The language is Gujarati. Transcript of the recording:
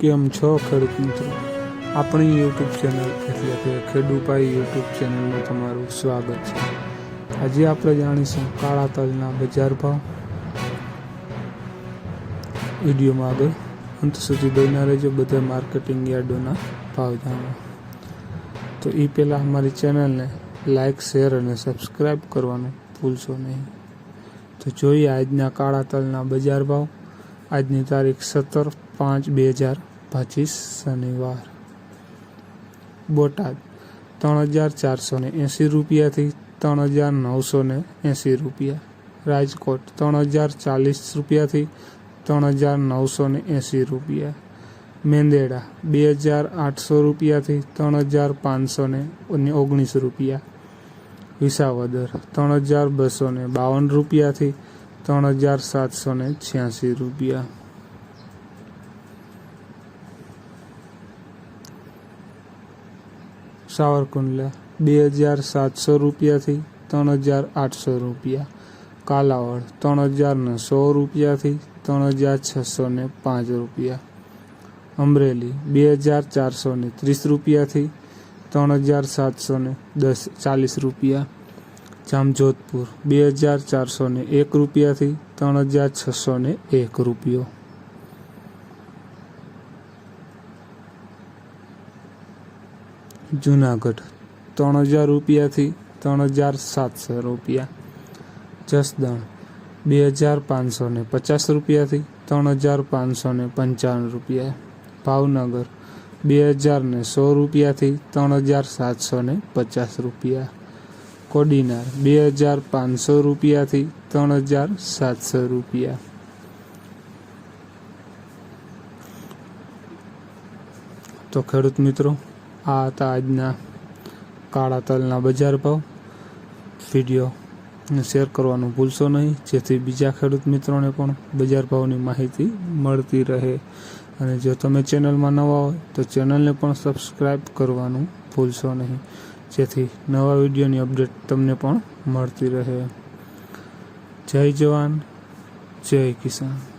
કેમ છો ખેડૂત મિત્રો. આપણી યુટ્યુબ ચેનલ એટલે કે ખેડૂપાઈ યુટ્યુબ ચેનલમાં તમારું સ્વાગત છે. આજે આપણે જાણીશું કાળા તલના બજાર ભાવ. વિડીયોમાં આગળ અંત સુધી બન્યા રહેજો, બધા માર્કેટિંગ યાર્ડોના ભાવ જાણવા. તો એ પહેલાં અમારી ચેનલને લાઇક શેર અને સબસ્ક્રાઈબ કરવાનું ભૂલશો નહીં. તો જોઈએ આજના કાળા તલના બજાર ભાવ. આજની તારીખ સત્તર પાંચ બે હજાર પચીસ શનિવાર. બોટાદ, ત્રણ હજાર ચારસો ને એંસી રૂપિયાથી ત્રણ હજાર નવસો ને એંસી રૂપિયા. રાજકોટ, ત્રણ હજાર ચાલીસ રૂપિયાથી ત્રણ હજાર નવસો ને એંસી રૂપિયા. મેંદેડા, બે હજાર આઠસો રૂપિયાથી ત્રણ હજાર પાંચસો ને ઓગણીસ રૂપિયા. વિસાવદર, ત્રણ હજાર બસો ને બાવન રૂપિયાથી ત્રણ હજાર સાતસો ને છ્યાસી રૂપિયા. સાવરકુંડલા બે હજાર સાતસો રૂપિયાથી ત્રણ હજાર આઠસો રૂપિયા. કાલાવડ ત્રણ હજાર ને સો રૂપિયાથી ત્રણ હજાર છસો ને પાંચ રૂપિયા. અમરેલી બે હજાર ચારસો ત્રીસ રૂપિયાથી ત્રણ હજાર સાતસો દસ ચાલીસ રૂપિયા. જામજોધપુર, બે હજાર ચારસો ને એક રૂપિયાથી ત્રણ હજાર છસો ને એક રૂપિયો. જુનાગઢ, ત્રણ હજાર રૂપિયાથી ત્રણ હજાર સાતસો રૂપિયા. જસદણ, બે હજાર પાંચસો ને પચાસ રૂપિયાથી ત્રણ હજાર પાંચસો ને પંચાવન રૂપિયા. ભાવનગર, બે હજાર ને સો રૂપિયાથી ત્રણ હજાર સાતસો ને પચાસ રૂપિયા. કોડીનાર, બે હજાર પાંચસો રૂપિયાથી ત્રણ હજાર સાતસો રૂપિયા. તો ખેડૂત મિત્રો, આ હતા આજના કાળા તલના બજાર ભાવ. વીડિયો શેર કરવાનું ભૂલશો નહીં. જેથી બીજા ખેડૂત મિત્રોને પણ બજાર ભાવની માહિતી મળતી રહે. અને જો તમે ચેનલમાં નવા હોય તો ચેનલને પણ સબસ્ક્રાઈબ કરવાનું ભૂલશો નહીં. જેથી નવા વિડીયોની અપડેટ તમને પણ મળતી રહે. જય જવાન જય કિસાન.